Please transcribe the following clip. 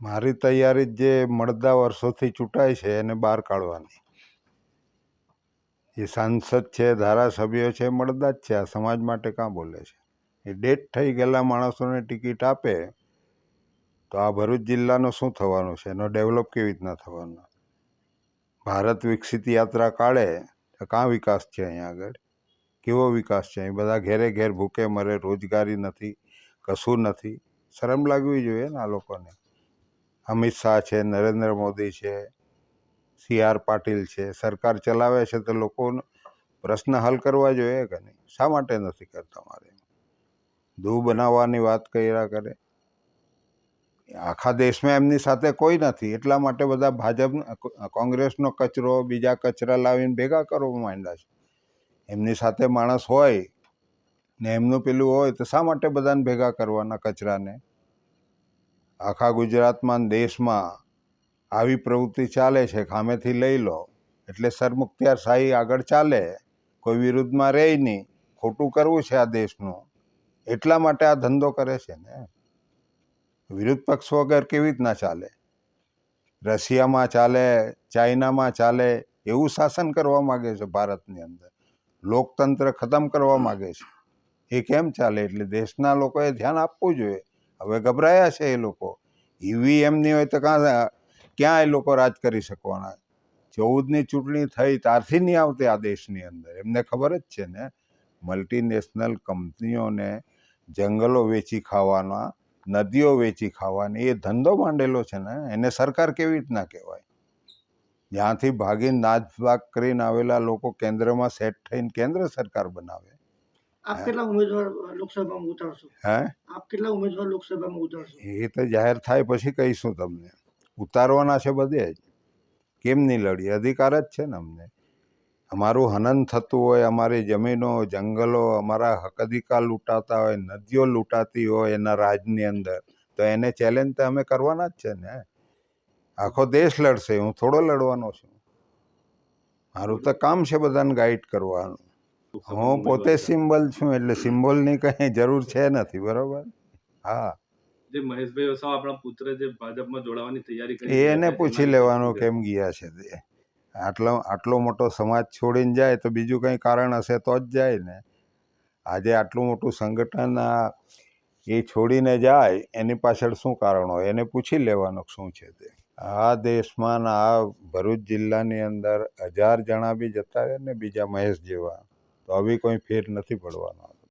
મારી તૈયારી જે મળદા વર્ષોથી ચૂંટાય છે એને બહાર કાઢવાની. એ સાંસદ છે, ધારાસભ્યો છે મળદા જ છે, આ સમાજ માટે કાં બોલે છે? એ ડેટ થઈ ગયેલા માણસોને ટિકિટ આપે તો આ ભરૂચ જિલ્લાનો શું થવાનું છે? એનો ડેવલપ કેવી રીતના થવાનો? ભારત વિકસિત યાત્રા કાઢે તો કાં વિકાસ છે અહીંયા આગળ? કેવો વિકાસ છે? અહીં બધા ઘેરે ઘેર ભૂકે મરે, રોજગારી નથી, કશું નથી. શરમ લાગવી જોઈએ ને આ લોકોને? અમિત શાહ છે, નરેન્દ્ર મોદી છે, સી આર પાટીલ છે. સરકાર ચલાવે છે તો લોકોનો પ્રશ્ન હલ કરવા જોઈએ કે નહીં? શા માટે નથી કરતા મારે? દૂધ બનાવવાની વાત કર્યા કરે. આખા દેશમાં એમની સાથે કોઈ નથી. એટલા માટે બધા ભાજપ, કોંગ્રેસનો કચરો, બીજા કચરા લાવીને ભેગા કરવા માંડ્યા છે. એમની સાથે માણસ હોય ને એમનું પેલું હોય તો શા માટે બધાને ભેગા કરવાના કચરાને? આખા ગુજરાતમાં દેશમાં આવી પ્રવૃત્તિ ચાલે છે, ખામેથી લઈ લો. એટલે સરમુખત્યાર શાહી આગળ ચાલે. કોઈ વિરુદ્ધમાં રહે નહીં. ખોટું કરવું છે આ દેશનું. એટલા માટે આ ધંધો કરે છે ને. વિરુદ્ધ પક્ષ વગર કેવી રીતના ચાલે? રશિયામાં ચાલે, ચાઇનામાં ચાલે, એવું શાસન કરવા માગે છે ભારતની અંદર. લોકતંત્ર ખતમ કરવા માગે છે. એ કેમ ચાલે? એટલે દેશના લોકોએ ધ્યાન આપવું જોઈએ. હવે ગભરાયા છે એ લોકો. ઈવીએમની હોય તો કાં, ક્યાં એ લોકો રાજ કરી શકવાના? ચૌદની ચૂંટણી થઈ ત્યારથી નહીં આવતી આ દેશની અંદર. એમને ખબર જ છે ને મલ્ટીનેશનલ કંપનીઓને જંગલો વેચી ખાવાના, નદીઓ વેચી ખાવાની, એ ધંધો માંડેલો છે ને, એને સરકાર કેવી રીતના કહેવાય? જ્યાંથી ભાગીને નાચ ભાગ કરીને આવેલા લોકો કેન્દ્રમાં સેટ થઈને કેન્દ્ર સરકાર બનાવે. આપ કેટલા ઉમેદવાર લોકસભામાં ઉતારશો? હે? આપ કેટલા ઉમેદવાર લોકસભામાં ઉતારશો? એ તો જાહેર થાય પછી કહીશું તમને. ઉતારવાના છે બધે જ. કેમ નહીં લડીએ? અધિકાર જ છે ને અમને. અમારું હનન થતું હોય અમારી જમીનો જંગલો અમારા હક અધિકાર લૂંટાતા હોય નદીઓ લૂંટાતી હોય એના રાજની અંદર તો એને ચેલેન્જ તો અમે કરવાના જ છે ને. આખો દેશ લડશે હું થોડો લડવાનો છું. મારું તો કામ છે બધાને ગાઈડ કરવાનું. હું પોતે સિમ્બલ છું એટલે સિમ્બોલની કંઈ જરૂર છે નથી બરોબર? હા. જે મહેશભાઈ વસાવા આપણા પુત્ર જે ભાજપમાં જોડાવાની તૈયારી કરી એને પૂછી લેવાનું કેમ ગયા છે તે. આટલો આટલો મોટો સમાજ છોડીને જાય તો બીજું કંઈ કારણ હશે તો જ જાય ને. આજે આટલું મોટું સંગઠન આ એ છોડીને જાય એની પાછળ શું કારણ? હોય એને પૂછી લેવાનું શું છે તે. આ દેશમાં આ ભરૂચ જિલ્લાની અંદર હજાર જણા બી જતા રહે ને બીજા મહેશ જેવા. તો આવી કોઈ ફેર નથી પડવાનો.